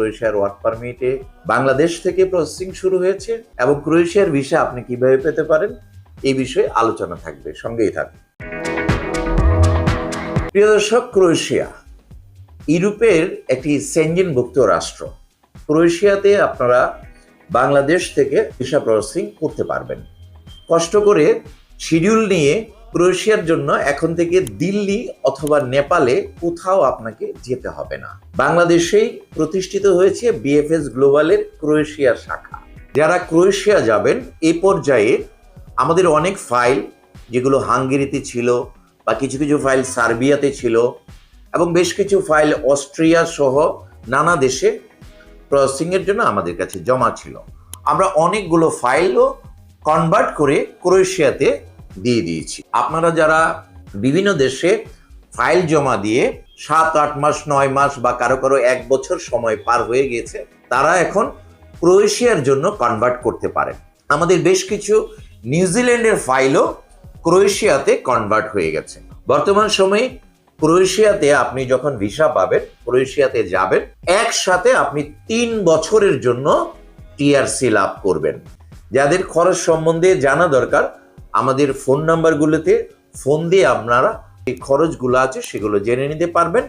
ক্রোয়েশিয়ার ওয়ার্ক পারমিটে বাংলাদেশ থেকে প্রসেসিং শুরু হয়েছে এবং ক্রোয়েশিয়ার ভিসা আপনি কীভাবে পেতে পারেন এই বিষয়ে আলোচনা থাকবে। সঙ্গেই থাকবে প্রিয় দর্শক, ক্রোয়েশিয়া ইউরোপের একটি সেঞ্জিনভুক্ত রাষ্ট্র। ক্রোয়েশিয়াতে আপনারা বাংলাদেশ থেকে ভিসা প্রসেসিং করতে পারবেন। কষ্ট করে শিডিউল নিয়ে ক্রোয়েশিয়ার জন্য এখন থেকে দিল্লি অথবা নেপালে কোথাও আপনাকে যেতে হবে না। বাংলাদেশেই প্রতিষ্ঠিত হয়েছে বিএফএস গ্লোবালের ক্রোয়েশিয়ার শাখা। যারা ক্রোয়েশিয়া যাবেন, এ পর্যায়ে আমাদের অনেক ফাইল, যেগুলো হাঙ্গেরিতে ছিল বা কিছু কিছু ফাইল সার্বিয়াতে ছিল এবং বেশ কিছু ফাইল অস্ট্রিয়া সহ নানা দেশে প্রসেসিংয়ের জন্য আমাদের কাছে জমা ছিল। আমরা অনেকগুলো ফাইলও কনভার্ট করে ক্রোয়েশিয়াতে দিয়ে দিয়েছি। আপনারা যারা বিভিন্ন দেশে ফাইল জমা দিয়ে সাত, আট মাস, নয় মাস বা কারও কারও এক বছর সময় পার হয়ে গেছে, তারা এখন ক্রোয়েশিয়ার জন্য কনভার্ট করতে পারেন। আমাদের বেশ কিছু নিউজিল্যান্ডের ফাইলও ক্রোয়েশিয়াতে কনভার্ট হয়ে গেছে। বর্তমান সময়ে ক্রোয়েশিয়াতে আপনি যখন ভিসা পাবেন, ক্রোয়েশিয়াতে যাবেন, একসাথে আপনি তিন বছরের জন্য টিআরসি লাভ করবেন। যাদের খরচ সম্বন্ধে জানা দরকার আমাদের ফোন নাম্বারগুলোতে ফোন দিয়ে আপনারা এই খরচগুলো আছে সেগুলো জেনে নিতে পারবেন।